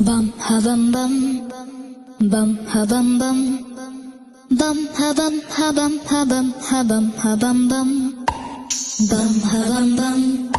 bum ha bum bum. Bum ha bum bum. Bum ha bum ha bum ha bum ha bum ha bum bum. Bum ha bum bum.